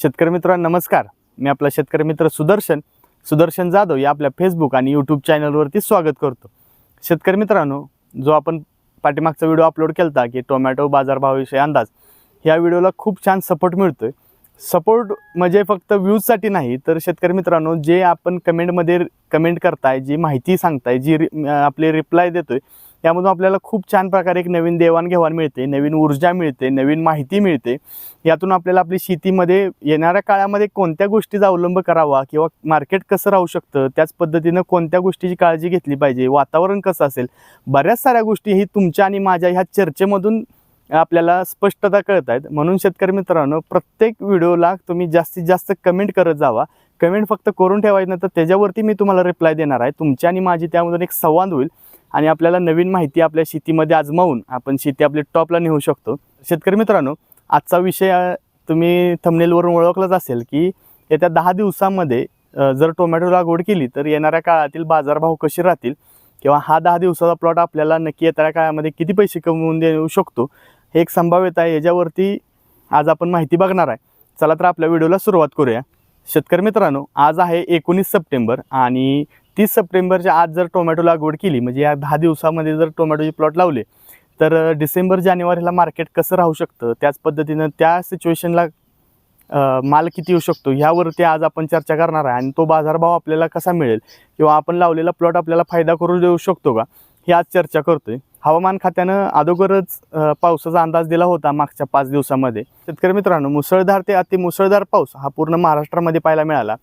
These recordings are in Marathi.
शेतकरी मित्रांनो नमस्कार. मी आपला शेतकरी मित्र सुदर्शन सुदर्शन जाधव या आपल्या फेसबुक आणि यूट्यूब चॅनलवरती स्वागत करतो. शेतकरी मित्रांनो जो आपण पाठीमागचा व्हिडिओ अपलोड केला होता की टोमॅटो बाजारभावाविषयी अंदाज ह्या व्हिडिओला खूप छान सपोर्ट मिळतो आहे सपोर्ट म्हणजे फक्त व्ह्यूजसाठी नाही तर शेतकरी मित्रांनो जे आपण कमेंटमध्ये कमेंट करताय जी माहिती सांगताय जी रि आपले आपली रिप्लाय देतोय त्यामधून आपल्याला खूप छान प्रकारे एक नवीन देवाणघेवाण मिळते नवीन ऊर्जा मिळते नवीन माहिती मिळते. यातून आपल्याला आपली शेतीमध्ये येणाऱ्या काळामध्ये कोणत्या गोष्टीचा अवलंब करावा किंवा मार्केट कसं राहू शकतं त्याच पद्धतीनं कोणत्या गोष्टीची काळजी घेतली पाहिजे वातावरण कसं असेल बऱ्याच साऱ्या गोष्टी ही तुमच्या आणि माझ्या ह्या चर्चेमधून आपल्याला स्पष्टता कळत आहेत म्हणून शेतकरी मित्रांनो प्रत्येक व्हिडिओला तुम्ही जास्तीत जास्त कमेंट करत जावा. कमेंट फक्त करून ठेवायचं नाही तर त्याच्यावरती मी तुम्हाला रिप्लाय देणार आहे. तुमची आणि माझी त्यामधून एक संवाद होईल. आणि आपल्याला नवीन माहिती आपल्या शेतीमध्ये आजमावून आपण शेती आपली टॉपला नेऊ शकतो. शेतकरी मित्रांनो आजचा विषय तुम्ही थंबनेलवरून ओळखलाच असेल की येत्या दहा दिवसामध्ये जर टोमॅटो लागवड केली तर येणाऱ्या काळातील बाजारभाव कसे राहतील? किंवा हा दहा दिवसाचा प्लॉट आपल्याला नक्की येणाऱ्या काळामध्ये किती पैसे कमवून देऊ शकतो? हे एक संभाव्यता आहे. याच्यावरती आज आपण माहिती बघणार आहे. चला तर आपल्या व्हिडिओला सुरुवात करूया. शेतकरी मित्रांनो आज आहे एकोणीस सप्टेंबर आणि तीस सप्टेंबरच्या आज जर टोमॅटो लागवड केली म्हणजे या दहा दिवसामध्ये जर टोमॅटोचे प्लॉट लावले तर डिसेंबर जानेवारीला मार्केट कसं राहू शकतं? त्याच पद्धतीनं त्या सिच्युएशनला माल किती येऊ शकतो? ह्यावरती आज आपण चर्चा करणार आहे. आणि तो बाजारभाव आपल्याला कसा मिळेल? किंवा आपण लावलेला प्लॉट आपल्याला फायदा करून देऊ शकतो का? ही आज चर्चा करतोय. हवामान खात्यानं अगोदरच पावसाचा अंदाज दिला होता मागच्या पाच दिवसामध्ये. शेतकरी मित्रांनो मुसळधार ते अति मुसळधार पाऊस हा पूर्ण महाराष्ट्रामध्ये पाहायला मिळाला.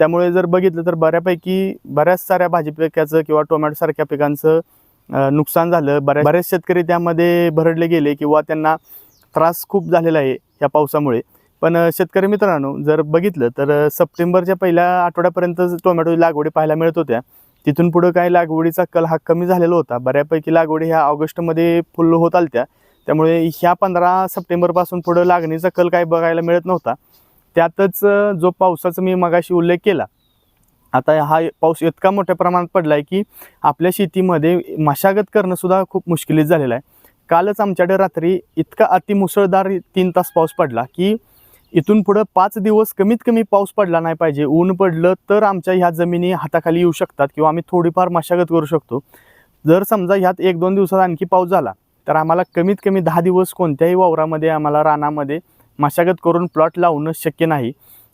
त्यामुळे जर बघितलं तर बऱ्यापैकी बऱ्याच साऱ्या भाजी पिकाचं किंवा टोमॅटोसारख्या पिकांचं नुकसान झालं. बऱ्याच बरेच शेतकरी त्यामध्ये भरडले गेले किंवा त्यांना त्रास खूप झालेला आहे या पावसामुळे. पण शेतकरी मित्रांनो जर बघितलं तर सप्टेंबरच्या पहिल्या आठवड्यापर्यंत टोमॅटो लागवडी पाहायला मिळत होत्या. तिथून पुढं काय लागवडीचा कल हा कमी झालेला होता. बऱ्यापैकी लागवडी ह्या ऑगस्टमध्ये फुल होत आलत्या. त्यामुळे ह्या पंधरा सप्टेंबरपासून पुढं लागणीचा कल काय बघायला मिळत नव्हता. त्यातच जो पावसाचा मी मगाशी उल्लेख केला आता हा पाऊस इतका मोठ्या प्रमाणात पडला आहे की आपल्या शेतीमध्ये मशागत करणंसुद्धा खूप मुश्किलीत झालेलं आहे. कालच आमच्याकडे रात्री इतका अतिमुसळधार तीन तास पाऊस पडला की इथून पुढं पाच दिवस कमीत कमी पाऊस पडला नाही पाहिजे. ऊन पडलं तर आमच्या ह्या जमिनी हाताखाली येऊ शकतात किंवा आम्ही थोडीफार मशागत करू शकतो. जर समजा ह्यात एक दोन दिवसात आणखी पाऊस झाला तर आम्हाला कमीत कमी दहा दिवस कोणत्याही वावरामध्ये आम्हाला रानामध्ये मशागत करून प्लॉट लावणं शक्य नाही.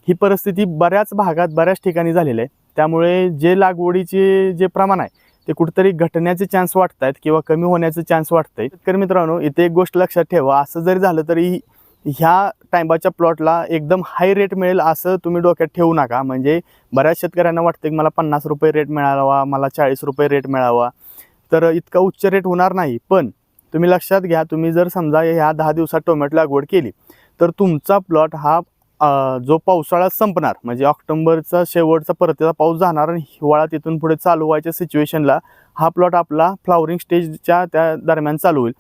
ही परिस्थिती बऱ्याच भागात बऱ्याच ठिकाणी झालेली आहे. त्यामुळे जे लागवडीचे जे प्रमाण आहे ते कुठेतरी घटण्याचे चान्स वाटत आहेत किंवा कमी होण्याचे चान्स वाटत आहे शेतकरी मित्रांनो इथे एक गोष्ट लक्षात ठेवा. असं जरी झालं तरी ह्या टायमाच्या प्लॉटला एकदम हाय रेट मिळेल असं तुम्ही डोक्यात ठेवू नका. म्हणजे बऱ्याच शेतकऱ्यांना वाटतं की मला पन्नास रुपये रेट मिळावा मला चाळीस रुपये रेट मिळावा. तर इतका उच्च रेट होणार नाही. पण तुम्ही लक्षात घ्या तुम्ही जर समजा ह्या दहा दिवसात टोमॅटो लागवड केली तर तुमचा प्लॉट हा जो पावसाळा संपणार म्हणजे ऑक्टोबरचा शेवटचा परतीचा पाऊस जाणार आणि हिवाळा तिथून पुढे चालू व्हायच्या सिच्युएशनला हा प्लॉट आपला फ्लावरिंग स्टेजच्या त्या दरम्यान चालू होईल.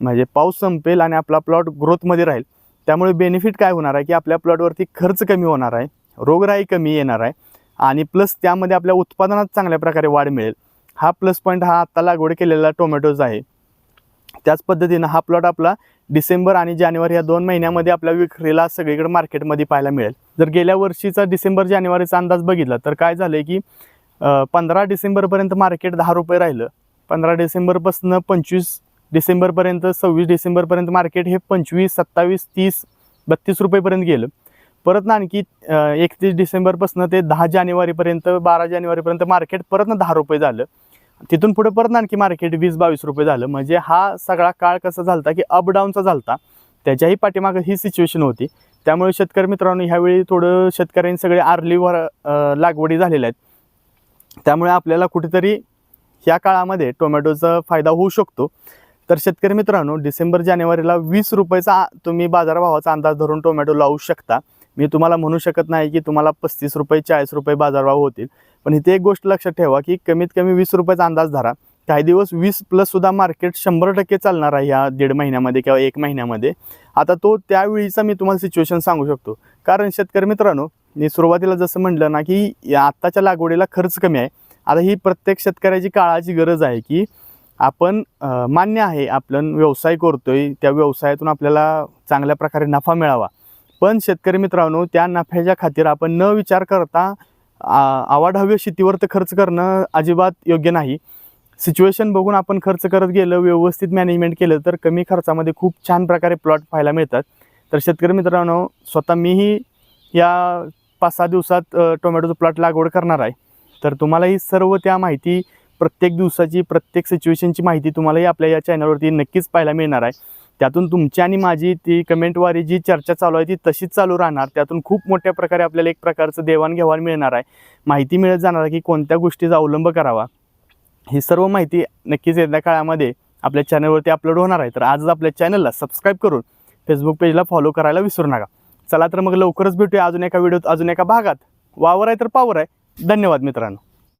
म्हणजे पाऊस संपेल आणि आपला प्लॉट ग्रोथमध्ये राहील. त्यामुळे बेनिफिट काय होणार आहे की आपल्या प्लॉटवरती खर्च कमी होणार आहे रोगराई कमी येणार आहे आणि प्लस त्यामध्ये आपल्या उत्पादनात चांगल्या प्रकारे वाढ मिळेल. हा प्लस पॉईंट हा आत्ता लागवड केलेला टोमॅटोज आहे. त्याच पद्धतीनं हा प्लॉट आपला डिसेंबर आणि जानेवारी या दोन महिन्यामध्ये आपल्या विक्रीला सगळीकडे मार्केटमध्ये पाहायला मिळेल. जर गेल्या वर्षीचा डिसेंबर जानेवारीचा अंदाज बघितला तर काय झालं आहे की पंधरा डिसेंबरपर्यंत मार्केट दहा रुपये राहिलं. पंधरा डिसेंबरपासून पंचवीस डिसेंबरपर्यंत सव्वीस डिसेंबरपर्यंत मार्केट हे पंचवीस सत्तावीस तीस बत्तीस रुपयेपर्यंत गेलं. परत ना आणखी एकतीस डिसेंबरपासून ते दहा जानेवारीपर्यंत बारा जानेवारीपर्यंत मार्केट परत ना दहा रुपये झालं. तिथून पुढे परत आणखी मार्केट वीस बावीस रुपये झालं. म्हणजे हा सगळा काळ कसा झालता की अपडाऊनचा झालता. त्याच्याही पाठीमागं ही सिच्युएशन होती. त्यामुळे शेतकरी मित्रांनो ह्यावेळी थोडं शेतकऱ्यांनी सगळे आर्लीवर वर लागवडी झालेल्या आहेत. त्यामुळे आपल्याला कुठेतरी ह्या काळामध्ये टोमॅटोचा फायदा होऊ शकतो. तर शेतकरी मित्रांनो डिसेंबर जानेवारीला वीस रुपयाचा तुम्ही बाजारभावाचा अंदाज धरून टोमॅटो लावू शकता. मी तुम्हाला म्हणू शकत नाही की तुम्हाला पस्तीस रुपये चाळीस रुपये बाजारभाव होतील. पण इथे एक गोष्ट लक्षात ठेवा की कमीत कमी वीस रुपयाचा अंदाज धरा. काही दिवस वीस प्लस सुद्धा मार्केट शंभर टक्के चालणार आहे ह्या दीड महिन्यामध्ये किंवा एक महिन्यामध्ये. आता तो त्यावेळीचा मी तुम्हाला सिच्युएशन सांगू शकतो. कारण शेतकरी मित्रांनो मी सुरुवातीला जसं म्हटलं ना की या आत्ताच्या लागवडीला खर्च कमी आहे. आता ही प्रत्येक शेतकऱ्याची काळाची गरज आहे की आपण मान्य आहे आपण व्यवसाय करतोय त्या व्यवसायातून आपल्याला चांगल्या प्रकारे नफा मिळावा. पण शेतकरी मित्रांनो त्या नफ्याच्या खातीर आपण न विचार करता आ- आवाढव्य शेतीवर तर खर्च करणं अजिबात योग्य नाही. सिच्युएशन बघून आपण खर्च करत गेलं व्यवस्थित मॅनेजमेंट केलं तर कमी खर्चामध्ये खूप छान प्रकारे प्लॉट पाहायला मिळतात. तर शेतकरी मित्रांनो स्वतः मीही या पाच सहा दिवसात टोमॅटोचं प्लॉट लागवड करणार आहे. तर तुम्हाला ही सर्व त्या माहिती प्रत्येक दिवसाची प्रत्येक सिच्युएशनची माहिती तुम्हालाही आपल्या या चॅनलवरती नक्कीच पाहायला मिळणार आहे. त्यातून तुमची आणि माझी ती कमेंटवारी जी चर्चा चालू आहे ती तशीच चालू राहणार. त्यातून खूप मोठ्या प्रकारे आपल्याला एक प्रकारचं देवाणघेवाण मिळणार आहे. माहिती मिळत जाणार आहे की कोणत्या गोष्टीचा अवलंब करावा. ही सर्व माहिती नक्कीच येत्या काळामध्ये आपल्या चॅनलवरती अपलोड होणार आहे. तर आजच आपल्या चॅनलला सबस्क्राईब करून फेसबुक पेजला फॉलो करायला विसरू नका. चला तर मग लवकरच भेटूया अजून एका व्हिडिओत अजून एका भागात. वावर आहे तर पावर आहे. धन्यवाद मित्रांनो.